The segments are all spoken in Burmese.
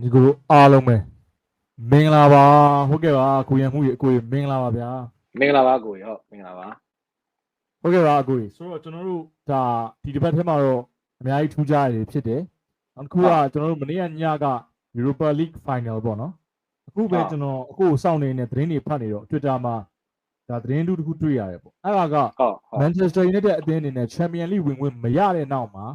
ညီကိုအားလုံးပဲမင်္ဂလာပါဟုတ်ကဲ့ပါကိုရံမှုကြီးအကိုကြီးမင်္ဂလာပါဗျာမင်္ဂလာပါကိုကြီးဟုတ်မင်္ဂလာပါဟုတ်ကဲ့ပါအကိုကြီးဆိုတော့ကျွန်တော်တို့ဒါဒီတစ်ပတ်ထဲမှာတော့အများကြီးထူးခြားရည်ဖြစ်တယ်နောက်တစ်ခုကကျွန်တော်တို့မနေ့ကညက Europa League Final ပေါ့နော်အခုပဲကျွန်တော်အခုစောင့်နေတဲ့သတင်းတွေဖတ်နေတော့ Twitter မှာဒါသတင်းတူတစ်ခုတွေ့ရတယ်ပေါ့အဲ့ဒါကဟုတ်ဟုတ် Manchester United အသင်းအနေနဲ့ Champion League ဝင်ခွင့်မရတဲ့နောက်မှာ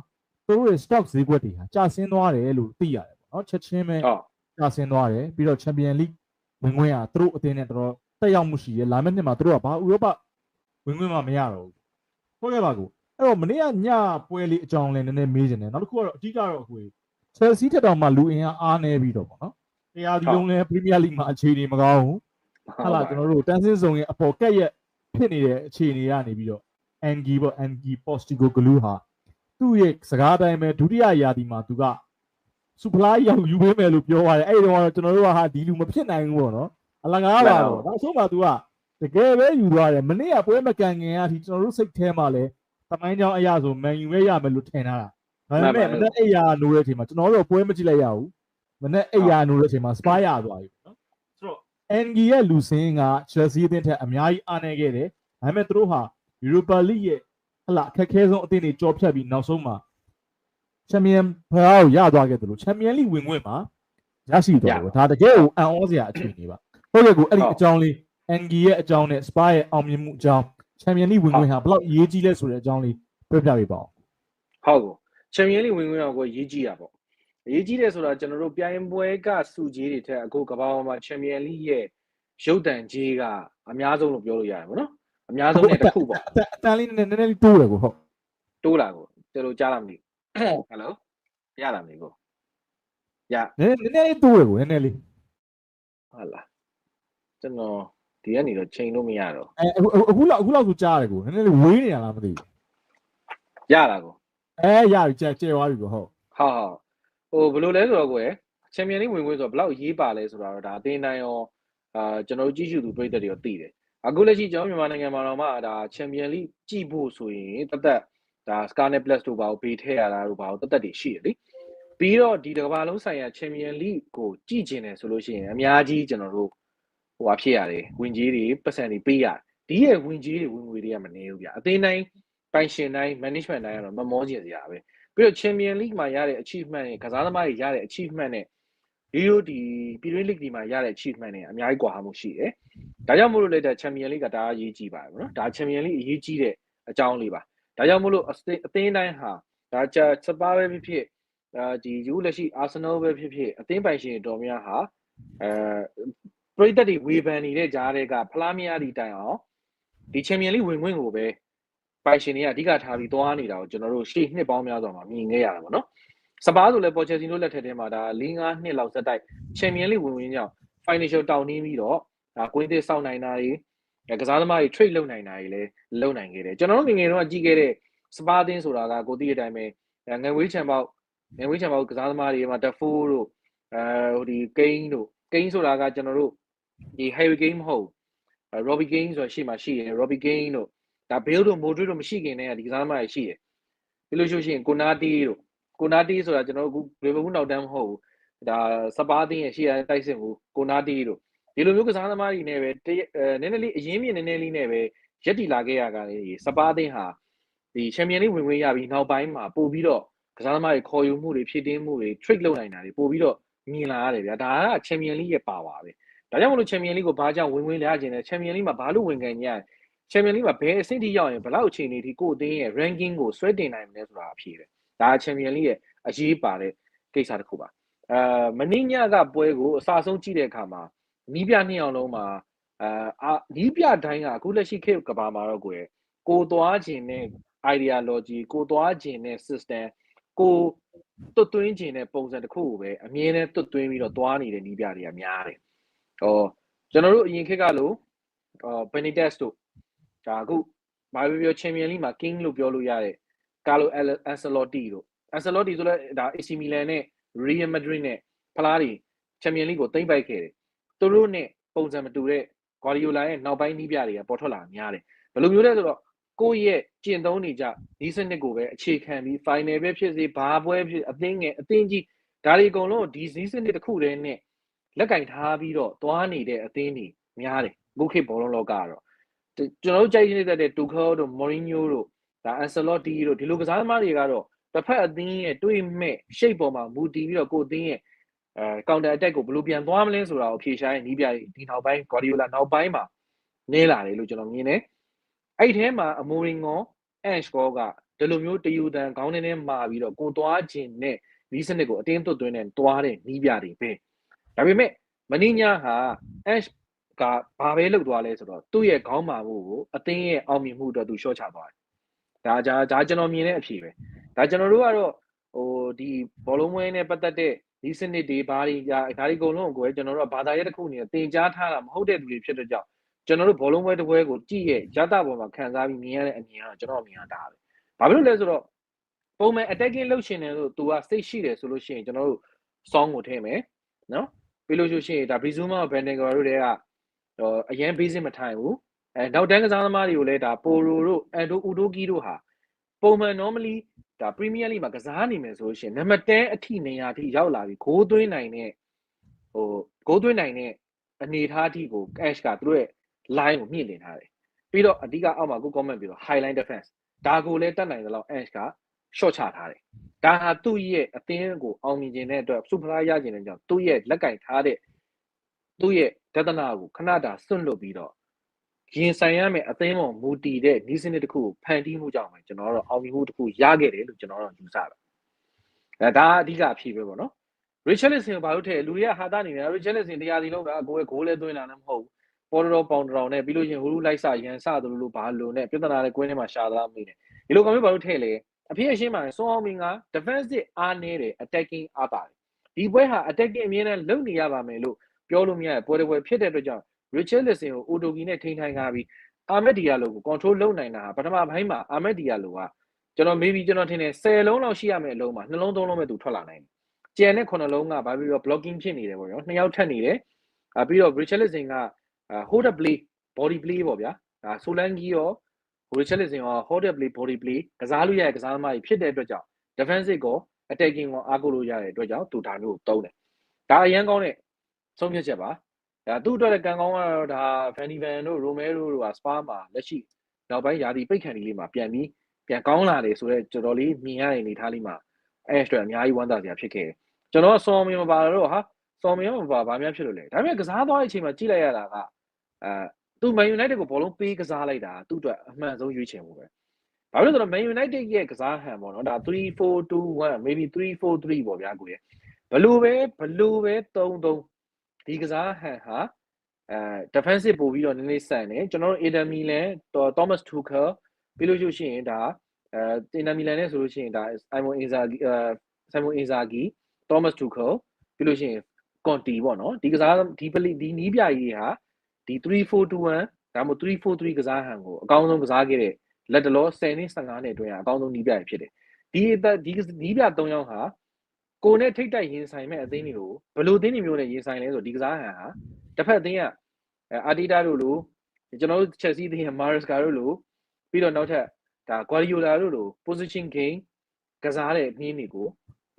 သူတို့ရဲ့ stock ဈေးကွက်တွေဟာကျဆင်းသွားတယ်လို့သိရတယ်ပေါ့ နော်ချက်ချင်းပဲဟုတ်ကျဆင်းသွားတယ်ပြီးတော့ Champion League ဝင်ခွင့်ကသူတို့အသင်းနဲ့တော်တော်တက်ရောက်မှုရှိရလာမယ့်နှစ်မှာသူတို့ကဘာဥရောပဝင်ခွင့်မှမရတော့ဘူးဟုတ်ကဲ့ပါကူအဲ့တော့မနေ့ကညပွဲလေးအကြောင်းလည်းနည်းနည်းမေးချင်တယ်နောက်တစ်ခုကတော့အဓိကတော့အခု Chelsea တက်တော်မှာလူအင်အားအားနေပြီးတော့ပေါ့နော်တရားဒီလုံးလဲ Premier League မှာအခြေအနေမကောင်းဘူးဟာလာကျွန်တော်တို့တန်းစင်းစုံရဲ့အပေါ်ကက်ရဲ့ဖြစ်နေတဲ့အခြေအနေကနေပြီးတော့ Angi ပေါ့ Angi Postigo Glue ဟာသူ့ရဲ့စကားတိုင်းပဲဒုတိယရာသီမှာသူက စူပလာရောက်ယူပေးမယ်လို့ပြောသွားတယ်အဲ့ဒီတော့ကျွန်တော်တို့ကဟာဒီလူမဖြစ်နိုင်ဘူးပေါ့နော်အလကားပါတော့နောက်ဆုံးမှသူကတကယ်ပဲယူသွားတယ်မနေ့ကပွဲမကန်ခင်အထိကျွန်တော်တို့စိတ်ထဲမှာလဲတမိုင်းကြောင်အရာဆိုမန်ယူပဲရမယ်လို့ထင်ထားတာဒါပေမဲ့မနေ့အိယာနိုးတဲ့အချိန်မှာကျွန်တော်တို့ပွဲမကြည့်လိုက်ရဘူးမနေ့အိယာနိုးတဲ့အချိန်မှာစပါးရသွားပြီနော်ဆိုတော့ NG ရဲ့လူစင်းက Chelsea အသင်းထက်အများကြီးအားနည်းခဲ့တယ်။ဒါပေမဲ့သူတို့ဟာ Europa League ရဲ့ဟလာအခက်ခဲဆုံးအသင်းတွေကြော်ဖြတ်ပြီးနောက်ဆုံးမှာ Champion ဖရားကိုရသွားခဲ့တယ်လို့ Champion League ဝင်ခွင့်မှာရရှိသွားတယ်။ဒါတကယ်ကိုအံ့ဩစရာအခြေအနေပါ။ဟုတ်ကဲ့ကိုအဲ့ဒီအကြောင်းလေး NG ရဲ့အကြောင်းနဲ့ Spa ရဲ့အောင်မြင်မှုအကြောင်း Champion League ဝင်ခွင့်ဟာဘယ်လောက်အရေးကြီးလဲဆိုတဲ့အကြောင်းလေးပြောပြပေးပါဦးဟုတ်ကိုချန်ပီယံလိဝင်ဝင်အောင်ကိုရေးကြည့်ရပေါ့ရေးကြည့်တယ်ဆိုတာကျွန်တော်တို့ပြိုင်ပွဲကစုကြီးတွေထက်အခုကမ္ဘာပေါ်မှာချန်ပီယံလိရဲ့ရုပ်တံကြီးကအများဆုံးလို့ပြောလို့ရတယ်ဗောနော်အများဆုံးနဲ့တစ်ခုပေါ့။အတန်အတန်လေးနည်းနည်းလေးတိုးတယ်ကိုဟုတ်တိုးလာကိုတော်တော်ကြားလာမသိဘူး ဟယ်လိုရလာမသိဘူးရ။နည်းနည်းနည်းလေးတိုးတယ်ကိုနည်းနည်းလေးဟုတ်လားကျွန်တော်ဒီကနေတော့ချိန်လို့မရတော့အဲအခုအခုလောက်အခုလောက်ဆိုကြားတယ်ကိုနည်းနည်းလေးဝေးနေရလားမသိဘူးရလာကိုအဲရပြီကျဲကျဲသွားပြီကိုဟုတ်ဟုတ်ဟုတ်ဟိုဘယ်လိုလဲဆိုတော့ကိုရယ်ချန်ပီယံလိဝင်ဝင်ဆိုတော့ဘယ်လောက်ရေးပါလဲဆိုတော့ဒါအသင်းတိုင်းရောအာကျွန်တော်တို့ကြည့်ရှုသူပြည်သက်တွေရောသိတယ်အခုလက်ရှိကျွန်တော်မြန်မာနိုင်ငံမှာတော့မှဒါချန်ပီယံလိကြည့်ဖို့ဆိုရင်တသက် ဒါ Scarlet Plus တို့ဘာကိုဘေးထဲရတာတို့ဘာကိုတသက်တွေရှိတယ်လေပြီးတော့ဒီတစ်ကမ္ဘာလုံးဆိုင်ရာချန်ပီယံလိကိုကြည့်ကျင်တယ်ဆိုလို့ရှိရင်အများကြီးကျွန်တော်တို့ဟိုဟာဖြစ်ရတယ်ဝင်ကြီးတွေပတ်စံတွေပေးရတယ်ဒီရဲ့ဝင်ကြီးတွေဝင်ငွေတွေကမနေဘူးဗျအသင်းတိုင်းပိုင်ရှင်တိုင်း management တိုင်းကတော့မမောကျင်စရာပဲပြီးတော့ Champion League မှာရတဲ့ achievement နဲ့ကစားသမားတွေရတဲ့ achievement နဲ့ဒီလိုဒီပြည်တွင်း league ဒီမှာရတဲ့ achievement တွေအများကြီးကွာဟမှုရှိတယ်။ဒါကြောင့်မို့လို့လည်းဒါ Champion League ကဒါအရေးကြီးပါတယ်ဗောနော်။ဒါ Champion League အရေးကြီးတဲ့အကြောင်းလေးပါ။ ဒါကြောင့်မို့လို့အသင်းအသင်းတိုင်းဟာဒါချာစပါပဲဖြစ်ဖြစ်အဲဒီယူလက်ရှိ Arsenal ပဲဖြစ်ဖြစ်အသင်းပိုင်ရှင်တွေတော်များဟာအဲပရိသတ်တွေဝေဖန်နေတဲ့ကြားတွေကဖလားမရသည့်တိုင်အောင်ဒီ Champion League ဝင်ခွင့်ကိုပဲပိုင်ရှင်တွေကအဓိကထားပြီးသွားနေတာကိုကျွန်တော်တို့ရှေ့နှစ်ပေါင်းများစွာမှာမြင်ခဲ့ရတာပေါ့နော်။စပါးဆိုလည်းပေါ်ချက်စီနိုလက်ထက်ထဲမှာဒါ၄၅နှစ်လောက်ဆက်တိုက်ချန်ပီယံလိဝင်ဝင်ကြောင့် financial တောင်းနှင်းပြီးတော့ဒါကွင်းသစ်စောင့်နိုင်တာတွေအဲ ကစားသမားတွေ trade လုပ်နိုင်တာတွေလည်းလုပ်နိုင်ခဲ့တယ်။ကျွန်တော်တို့ငယ်ငယ်တုန်းကကြည့်ခဲ့တဲ့စပါးသင်းဆိုတာကကိုသိတဲ့အတိုင်းပဲအဲငွေဝေးချန်ပေါက်ငွေဝေးချန်ပေါက်ကစားသမားတွေမှာတဖိုးတို့အဲဟိုဒီကိန်းတို့ကိန်းဆိုတာကကျွန်တော်တို့ဒီ Harry Kane မဟုတ်ဘူး Robbie Kane ဆိုတာရှေ့မှာရှိတယ် Robbie Kane တို့ဒါဘေးတို့မိုဒရစ်တို့မရှိခင်တည်းကဒီကစားသမားတွေရှိတယ်ပြီးလို့ရှိရင်ကိုနာတီတို့ကိုနာတီဆိုတာကျွန်တော်တို့အခုလီဗာပူးနောက်တန်းမဟုတ်ဘူးဒါစပါးသင်းရဲ့ရှေ့ရတိုက်စစ်မှုကိုနာတီတို့ ဒီလိုမျိုးကစားသမားတွေနဲ့ပဲအဲနည်းနည်းလေးအရင်မြင့်နည်းနည်းလေးနဲ့ပဲရက်တီလာခဲ့ရတာလေစပါးသင်းဟာဒီချန်ပီယံလိဝင်ဝင်ရပြီးနောက်ပိုင်းမှာပို့ပြီးတော့ကစားသမားတွေခေါ်ယူမှုတွေဖြစ်တင်းမှုတွေ trade လုပ်နိုင်တာတွေပို့ပြီးတော့မြင်လာရတယ်ဗျာဒါကချန်ပီယံလိရဲ့ပါပါပဲဒါကြောင့်မလို့ချန်ပီယံလိကိုဘာကြောင့်ဝင်ဝင်လဲခြင်းလဲချန်ပီယံလိမှာဘာလို့ဝင်ခံကြရချန်ပီယံလိမှာဘယ်အဆင့်ထိရောက်ရင်ဘယ်လောက်အခြေအနေထိကိုယ့်အသင်းရဲ့ ranking ကိုဆွဲတင်နိုင်မလဲဆိုတာအဖြေတယ်။ဒါချန်ပီယံလိရဲ့အရေးပါတဲ့ကိစ္စတစ်ခုပါ။အာမင်းညကပွဲကိုအစဆုံးကြည့်တဲ့အခါမှာ နီးပြနှစ်အောင်လုံးမှာအာနီးပြတိုင်းကအခုလက်ရှိခေတ်ကဘာမှာတော့ကိုယ်ကိုသွားခြင်းနဲ့ ideology ကိုသွားခြင်းနဲ့ system ကိုတွတ်သွင်းခြင်းနဲ့ပုံစံတစ်ခုကိုပဲအမြဲတမ်းတွတ်သွင်းပြီးတော့သွားနေတဲ့နီးပြတွေကများတယ်။ဟောကျွန်တော်တို့အရင်ခေတ်ကလို့အော် Benitez တို့ဒါအခုဘာပြောပြောချန်ပီယံလိမှာ king လို့ပြောလို့ရတဲ့ကာလိုအန်ဆယ်လော်တီတို့အန်ဆယ်လော်တီဆိုလဲဒါ AC Milan နဲ့ Real Madrid နဲ့ဖလားတွေချန်ပီယံလိကိုသိမ့်ပိုက်ခဲ့တယ် သူတို့နဲ့ပုံစံမတူတဲ့ Guardiola ရဲ့နောက်ပိုင်းနီးပြတွေကပေါ်ထွက်လာများတယ်ဘယ်လိုမျိုးလဲဆိုတော့ကိုယ့်ရဲ့ကျင့်သုံးနေကြဒီစနစ်ကိုပဲအခြေခံပြီး final ပဲဖြစ်စေဘာပွဲဖြစ်အသင်းငယ်အသင်းကြီးဒါတွေအကုန်လုံးဒီစည်းစနစ်တစ်ခုတည်းနဲ့လက်ကင်ထားပြီးတော့သွားနေတဲ့အသင်းတွေများတယ်အခုခေတ်ဘောလုံးလောကကတော့ကျွန်တော်တို့ကြိုက်နေတဲ့တူခေါတို့မော်ရီညိုတို့ဒါအန်ဆယ်လော့တီတို့ဒီလိုကစားသမားတွေကတော့တစ်ဖက်အသင်းရဲ့တွေးမဲ့ရှေ့ပေါ်မှာမူတည်ပြီးတော့ကိုယ်အသင်းရဲ့ အဲကောင်တာအတက်ကိုဘယ်လိုပြန်သွားမလဲဆိုတာကိုဖြေရှားရင်နီးပြဒီနောက်ပိုင်းဂေါ်ဒီယိုလာနောက်ပိုင်းမှာနည်းလာတယ်လို့ကျွန်တော်မြင်တယ်အဲ့ဒီထဲမှာအမိုရင်ကောအန်ရှ်ကောကဒီလိုမျိုးတယူတန်ခေါင်းထဲထဲမှာပြီးတော့ကိုသွားခြင်းနဲ့ဒီစနစ်ကိုအတင်းသွတ်သွင်းနဲ့သွားတဲ့နီးပြတွေပဲဒါပေမဲ့မင်းညာဟာအန်ရှ်ကဘာပဲလုပ်သွားလဲဆိုတော့သူ့ရဲ့ခေါင်းမာမှုကိုအတင်းရဲ့အောင်မြင်မှုအတွက်သူရှော့ချသွားတယ်ဒါကြဒါကျွန်တော်မြင်တဲ့အဖြေပဲဒါကျွန်တော်တို့ကတော့ဟိုဒီဘောလုံးဝဲနဲ့ပတ်သက်တဲ့ ဒီစနစ်တွေဘာတွေဒါတွေအကုန်လုံးကိုကျွန်တော်တို့ကဘာသာရပ်တစ်ခုအနေနဲ့တင် जा ထားတာမဟုတ်တဲ့သူတွေဖြစ်တဲ့ကြောင့်ကျွန်တော်တို့ဘောလုံးဝဲတစ်ပွဲကိုကြည့်ရဲ့ရတပေါ်မှာခံစားပြီးမြင်ရတဲ့အမြင်ကတော့ကျွန်တော်မြင်ရတာပဲဘာဖြစ်လို့လဲဆိုတော့ပုံမှန် attacking လုပ်ရှင်တယ်ဆိုသူကစိတ်ရှိတယ်ဆိုလို့ရှိရင်ကျွန်တော်တို့ song ကိုထည့်မယ်နော်ပြီးလို့ရှိရင်ဒါ Bizuma ဘန်ဒင်ဂါတို့တွေကဟိုအရင် basic မထိုင်ဘူးအဲနောက်တန်းကစားသမားတွေကိုလည်းဒါပိုရိုတို့အန်ဒိုဥဒိုကီတို့ဟာပုံမှန် normally ဒါ Premier League မှာကစားနေမယ်ဆိုလို့ရှိရင်နံပါတ်10အထိနေရာအထိရောက်လာပြီးဂိုးသွင်းနိုင်တဲ့ဟိုဂိုးသွင်းနိုင်တဲ့အနေအထားအထိကို Cash ကသူတို့ရဲ့ line ကိုမြင့်တင်ထားတယ်ပြီးတော့အဓိကအောက်မှာကို comment ပြီးတော့ highline defense ဒါကိုလည်းတတ်နိုင်တယ်လို့ Ash က short ချထားတယ်ဒါဟာသူ့ရဲ့အသင်းကိုအောင်မြင်ခြင်းတဲ့အတွက် super ရခြင်းတဲ့ကြောင့်သူ့ရဲ့လက်ကင်ထားတဲ့သူ့ရဲ့ဒသနာကိုခဏတာစွန့်လွတ်ပြီးတော့ ရင်ဆိုင်ရမယ်အသင်းပေါ်မူတည်တဲ့ဤစနစ်တစ်ခုကိုဖန်တီးမှုကြောင့်ပဲကျွန်တော်တို့အောင်မြင်မှုတစ်ခုရခဲ့တယ်လို့ကျွန်တော်တို့ယူဆတာအဲဒါအဓိကအဖြစ်ပဲပေါ့နော် Richarlison ကိုဘာလို့ထည့်လူတွေကဟာတာနေတယ် Richarlison တရားစီလုံးကကိုယ်ကဂိုးလဲသွင်းတာလည်းမဟုတ်ဘူးပေါ်တော်ပေါင်တော်နဲ့ပြီးလို့ချင်းဟိုလူလိုက်ဆရန်ဆသလိုလိုဘာလို့နဲ့ပြဿနာနဲ့ကွင်းထဲမှာရှာသလားမသိနဲ့ဒီလိုကောင်မျိုးဘာလို့ထည့်လဲအဖြစ်အရှင်းမှာစွန်အောင်မင်းက defensive အားနေတယ် attacking အားပါတယ်ဒီပွဲဟာ attacking အမြဲတမ်းလုပ်နေရပါမယ်လို့ပြောလို့မရတဲ့ပွဲတစ်ပွဲဖြစ်တဲ့အတွက်ကြောင့် Richarlison ကို Odogi နဲ့ထိန်းထိုင်ထားပြီး Ahmed Diallo ကို control လုပ်နိုင်တာဟာပထမပိုင်းမှာ Ahmed Diallo ကကျွန်တော် maybe ကျွန်တော်ထင်တယ်10လုံးလောက်ရှိရမယ့်အလုံးမှာနှလုံးသုံးလုံးပဲသူထွက်လာနိုင်တယ်။ကျန်တဲ့9လုံးကဘာပြီးတော့ blocking ဖြစ်နေတယ်ပေါ့နော်။နှစ်ယောက်ထပ်နေတယ်။အာပြီးတော့ Richarlison က hold up play body play ပေါ့ဗျာ။ဒါ Solanke ရော Richarlison ရော hold up play body play ကစားလို့ရတဲ့ကစားသမားကြီးဖြစ်တဲ့အတွက်ကြောင့် defensive ကို attacking ကိုအားကိုးလို့ရတဲ့အတွက်ကြောင့်သူဒါမျိုးကိုတုံးတယ်။ဒါအရန်ကောင်းတဲ့ဆုံးဖြတ်ချက်ပါ။ ဒါသူ့အတွက်လည်းကံကောင်းကတော့ဒါ Van de Ven တို့ Romero တို့က Spa မှာလက်ရှိနောက်ပိုင်းယာတီပိတ်ခံဒီလေးမှာပြန်ပြီးပြန်ကောင်းလာတယ်ဆိုတော့တော်တော်လေးမြင်ရတဲ့အနေထားလေးမှာအဲအတွက်အများကြီးဝမ်းသာစရာဖြစ်ခဲ့တယ်ကျွန်တော်ဆော်မီမပါတော့ဟာဆော်မီမပါဘာများဖြစ်လို့လဲဒါပေမဲ့ကစားသွားတဲ့အချိန်မှာကြည့်လိုက်ရတာကအဲသူ Man United ကိုဘောလုံးပေးကစားလိုက်တာသူ့အတွက်အမှန်ဆုံးရွေးချယ်မှုပဲဘာလို့လဲဆိုတော့ Man United ရဲ့ကစားဟန်ပေါ့နော်ဒါ3-4-2-1 maybe 3-4-3ပေါ့ဗျာကိုရဘလို့ပဲဘလို့ပဲ3-3 ဒီကစားဟန်ဟာအဲ defensive ပို့ပြီးတော့နည်းနည်းဆန်တယ်ကျွန်တော်တို့ Adam Milan Thomas Tuchel ပြီးလို့ရှိရင်ဒါအဲတင်နာမီလန်နဲ့ဆိုလို့ရှိရင်ဒါ Simon Inzaghi အဲ Simon Inzaghi Thomas Tuchel ပြီးလို့ရှိရင် Conte ပေါ့နော်ဒီကစားဒီပလီဒီနီးပြကြီးတွေဟာဒီ3421ဒါမှမဟုတ်343ကစားဟန်ကိုအကောင်းဆုံးကစားခဲ့တဲ့လက်တလော10နှစ်15နှစ်အတွင်းကအကောင်းဆုံးနီးပြကြီးဖြစ်တယ်ဒီဒီနီးပြ3ယောက်ဟာ ကိုနဲ့ထိတ်တိုက်ရင်ဆိုင်မဲ့အသင်းတွေကိုဘယ်လိုအသင်းတွေမျိုးနဲ့ရင်ဆိုင်လဲဆိုဒီကစားဟန်ဟာတစ်ဖက်အသင်းကအာတီတာတို့လိုကျွန်တော်တို့ Chelsea အသင်းက Maresca တို့လိုပြီးတော့နောက်ထပ်ဒါ Guardiola တို့လို position game ကစားတဲ့နှင်းတွေကို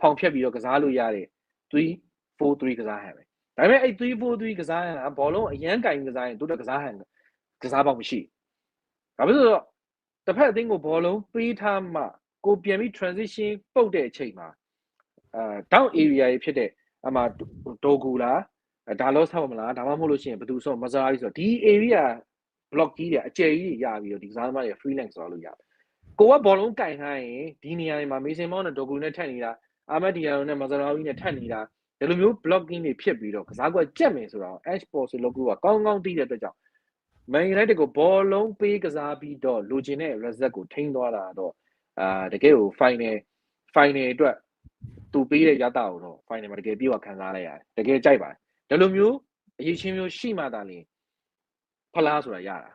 ဖောင်ဖြတ်ပြီးတော့ကစားလို့ရတဲ့3-4-3ကစားဟန်ပဲဒါပေမဲ့အဲ့3-4-3ကစားဟန်ကဘောလုံးအရန်ကင်ကစားရင်တို့တကစားဟန်ကစားပေါက်မရှိဘာဖြစ်လို့ဆိုတော့တစ်ဖက်အသင်းကိုဘောလုံးပေးထားမှကိုပြန်ပြီး transition ပုတ်တဲ့အချိန်မှာ အာ down area ကြီးဖြစ်တဲ့အမှဒိုဂူလားဒါလောဆောက်မလားဒါမှမဟုတ်လို့ရှိရင်ဘယ်သူဆော့မဇာရီဆိုတော့ဒီ area block ကြီးတွေအကျယ်ကြီးတွေရပြီးတော့ဒီကစားသမားတွေ freelance ဆိုလို့ရတယ်ကိုကဘောလုံးကင်ခိုင်းရင်ဒီနေရာတွေမှာမေဆင်မောင်းနဲ့ဒေါ်ဂူနဲ့ထက်နေတာအာမက်ဒီယာနဲ့မဇရာဝီနဲ့ထက်နေတာဒီလိုမျိုး blocking တွေဖြစ်ပြီးတော့ကစားကွက်ကြက်မယ်ဆိုတော့ Ash Sports လောကကကောင်းကောင်းသိတဲ့အတွက်ကြောင့် Man United ကိုဘောလုံးပေးကစားပြီးတော့လိုချင်တဲ့ result ကိုထိန်းသွားတာတော့အာတကယ်ကို final final အတွက် သူပေးတဲ့ရတာကိုတော့ final မှာတကယ်ပြေဝခံစားလိုက်ရတယ်တကယ်ကြိုက်ပါတယ်ဒီလိုမျိုးအရေးချင်းမျိုးရှိမှသာလျှင်ဖလားဆိုတာရတာ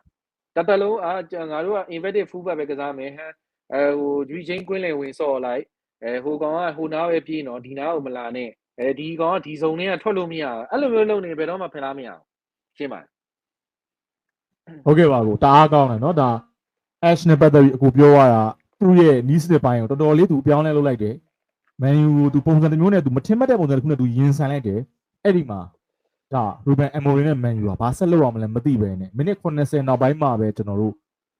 တတလုံးအာငါတို့က inverted fullback ပဲကစားမယ်ဟမ်အဲဟိုဂျူချင်းကွင်းလင်ဝင်ဆော့လိုက်အဲဟိုကောင်ကဟိုနားပဲပြေးနော်ဒီနားကိုမလာနဲ့အဲဒီကောင်ကဒီစုံနဲ့ကထွက်လို့မရဘူးအဲ့လိုမျိုးလုပ်နေဘယ်တော့မှဖလားမရအောင်ရှင်းပါဟုတ်ကဲ့ပါကိုတအားကောင်းတယ်နော်ဒါ ash နဲ့ပတ်သက်ပြီးအခုပြောရတာသူ့ရဲ့ needs တဲ့ပိုင်းကိုတော်တော်လေးသူပြောင်းလဲလုပ်လိုက်တယ် မန်ယူကိုသူပုံစံတစ်မျိုးနဲ့သူမထင်မှတ်တဲ့ပုံစံတစ်ခုနဲ့သူရင်ဆိုင်လိုက်တယ်အဲ့ဒီမှာဒါရူဘန်အမိုရီနဲ့မန်ယူကဘာဆက်လုပ်အောင်မလဲမသိပဲနဲ့မိနစ်80နောက်ပိုင်းမှာပဲကျွန်တော်တို့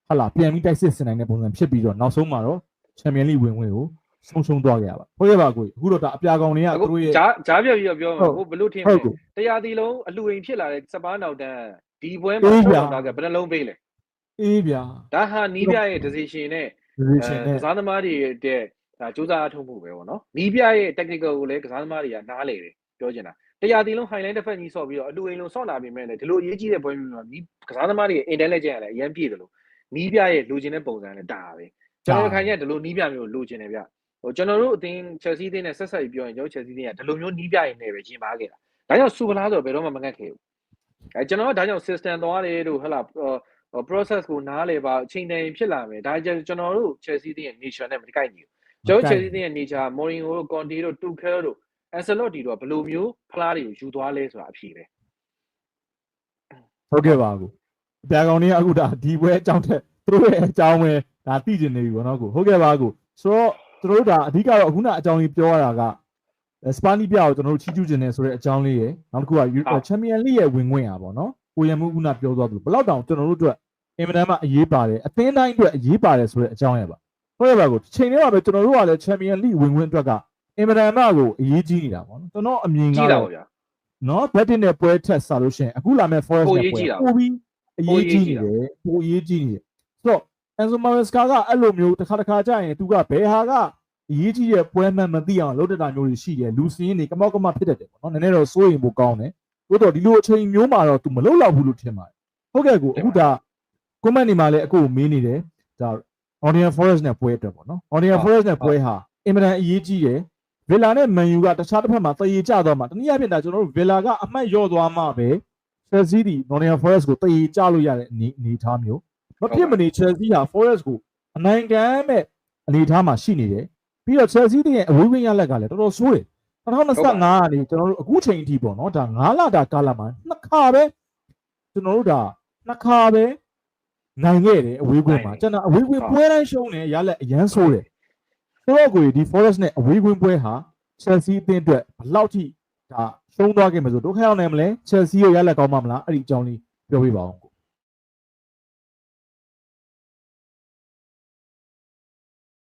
ဟာလာပြန်ပြီးတိုက်စစ်ဆင်နိုင်တဲ့ပုံစံဖြစ်ပြီးတော့နောက်ဆုံးမှာတော့ချန်ပီယံလိဝင်ဝင်ကိုဆုံးရှုံးသွားခဲ့ရပါဟုတ်ရဲ့ပါကိုအခုတော့ဒါအပြာကောင်တွေကအခုသူတို့ရဲ့ဂျားဂျားပြပြပြီးတော့ပြောမှာဟုတ်ကိုဘလို့ထင်ဟုလဲတ်ကိုတရားဒီလုံးအလူအိမ်ဖြစ်လာတဲ့စပားနောက်တန်းဒီပွဲမှာအေးဗျာဆောက်တာကဘယ်နှလုံးပေးလဲအေးဗျာဒါဟာနီးပြရဲ့ decision နဲ့ဒီရှင်နဲ့ကစားသမားတွေရဲ့ ဒါစူးစမ်းအထောက်မှုပဲပေါ့နော်နီးပြရဲ့ technical ကိုလည်းကစားသမားတွေကနားလေတယ်ပြောချင်တာတရားဒီလုံး highline တစ်ဖက်ကြီးဆော့ပြီးတော့အလူအိမ်လုံးဆော့လာပြီးမဲ့လည်းဒီလိုအရေးကြီးတဲ့ပွဲမျိုးမှာနီးကစားသမားတွေရဲ့ intelligence ကလည်းအရင်ပြည့်တယ်လို့နီးပြရဲ့လိုချင်တဲ့ပုံစံလည်းဒါပဲကျွန်တော်ခိုင်ရဒီလိုနီးပြမျိုးလိုချင်တယ်ဗျဟိုကျွန်တော်တို့အသင်း Chelsea အသင်းနဲ့ဆက်ဆက်ပြီးပြောရင်ကျွန်တော် Chelsea အသင်းကဒီလိုမျိုးနီးပြရင်လည်းပဲရင်ပါခဲ့တာဒါကြောင့်စူပလာဆိုတော့ဘယ်တော့မှမငတ်ခဲ့ဘူးအဲကျွန်တော်ကဒါကြောင့် system သွားတယ်တို့ဟဲ့လား process ကိုနားလေပါအချိန်တိုင်းဖြစ်လာမယ်ဒါကြောင့်ကျွန်တော်တို့ Chelsea တင်းရဲ့ nature နဲ့မကိုက်ညီဘူး ကျွန်တော် Chelsea တင်းရဲ့ nature Mourinho တို့ Conte တို့ Tuchel တို့ Ancelotti တို့ကဘယ်လိုမျိုးဖလားတွေကိုယူသွားလဲဆိုတာအဖြေပဲဟုတ်ကဲ့ပါကိုအပြာကောင်တွေကအခုဒါဒီပွဲအကြောင်းထက်သူတို့ရဲ့အကြောင်းပဲဒါသိကျင်နေပြီဗောနော်ကိုဟုတ်ကဲ့ပါကိုဆိုတော့သူတို့ဒါအဓိကတော့အခုနအကြောင်းကြီးပြောရတာကစပါနီပြကိုကျွန်တော်တို့ချီးကျူးခြင်းနဲ့ဆိုတဲ့အကြောင်းလေးရယ်နောက်တစ်ခုကချန်ပီယံလိရဲ့ဝင်ခွင့်ရပါတော့ကိုရမှုခုနပြောသွားသူဘယ်လောက်တောင်ကျွန်တော်တို့အတွက်အင်မတန်မှအရေးပါတယ်အသင်းတိုင်းအတွက်အရေးပါတယ်ဆိုတဲ့အကြောင်းရပါ ဟုတ်ကဲ့ပါကိုချိန်ထဲမှာပဲကျွန်တော်တို့ကလည်းချန်ပီယံလိဝင်ခွင့်အတွက်ကအင်မတန်မှကိုအရေးကြီးနေတာပေါ့နော်ကျွန်တော်အမြင်ကကြည့်တာတော့ပါဗျာနော်ဘက်တင်နဲ့ပွဲထက်စားလို့ရှိရင်အခုလာမဲ့ forest ပိုနဲ့ရေးပွဲကြည့်တာပိုပြီးအရေးကြီးနေတယ်ပိုအရေးကြီးနေတယ်ဆိုတော့ Enzo Maresca ကအဲ့လိုမျိုးတစ်ခါတစ်ခါကြာရင်သူကဘယ်ဟာကအရေးကြီးတဲ့ပွဲမှန်မသိအောင်လုပ်တတ်တာမျိုးတွေရှိတယ်လူစင်းနေကမောက်ကမဖြစ်တတ်တယ်ပေါ့နော်နည်းနည်းတော့စိုးရင်ပိုကောင်းတယ်တိုးတော့ဒီလိုအချိန်မျိုးမှာတော့ तू မလုပ်တော့ဘူးလို့ထင်ပါတယ်ဟုတ်ကဲ့ကိုအခုဒါ comment နေမှာလည်းအခုမေးနေတယ်ဒါ Nottingham Forest နဲ့ပွဲအတွက်ပေါ့နော် Nottingham ဟုတ် Forest နဲ့ပွဲဟာအင်မတန်အရေးကြီးတယ်ဗီလာနဲ့မန်ယူကတခြားတစ်ဖက်မှာတရေကျသွားမှာတနည်းအားဖြင့်ဒါကျွန်တော်တို့ဗီလာကအမှတ်လျော့သွားမှပဲ Chelsea ဒီ Nottingham Forest ကိုတရေကျလို့ရတဲ့အနေအနေအထားမျိုးမဖြစ်မနေ Chelsea ဟာ Forest ကိုအနိုင်ခံမဲ့အနေအထားမှာရှိနေတယ်ပြီးတော့ Chelsea ရဲ့အဝေးဝင်းရလက်ကလည်းတော်တော်ဆိုးတယ်2025ကနေကျွန်တော်တို့အခုချိန်အထိပေါ့နော်ဒါ9လတာကာလမှာနှစ်ခါပဲကျွန်တော်တို့ဒါနှစ်ခါပဲ နိုင်ခဲ့တယ်အဝေးကွင်းမှာကျွန်တော်အဝေးကွင်းပွဲတိုင်းရှုံးတယ်ရလက်အရန်ဆိုးတယ်ဆိုတော့ကိုဒီ Forest နဲ့အဝေးကွင်းပွဲဟာ Chelsea အသင်းအတွက်ဘယ်လောက်ထိဒါရှုံးသွားခဲ့မလို့ဒုက္ခရောက်နိုင်မလဲ Chelsea ရဲ့ရလက်ကောင်းမှမလားအဲ့ဒီအကြောင်းလေးပြောပြပါအောင်ကို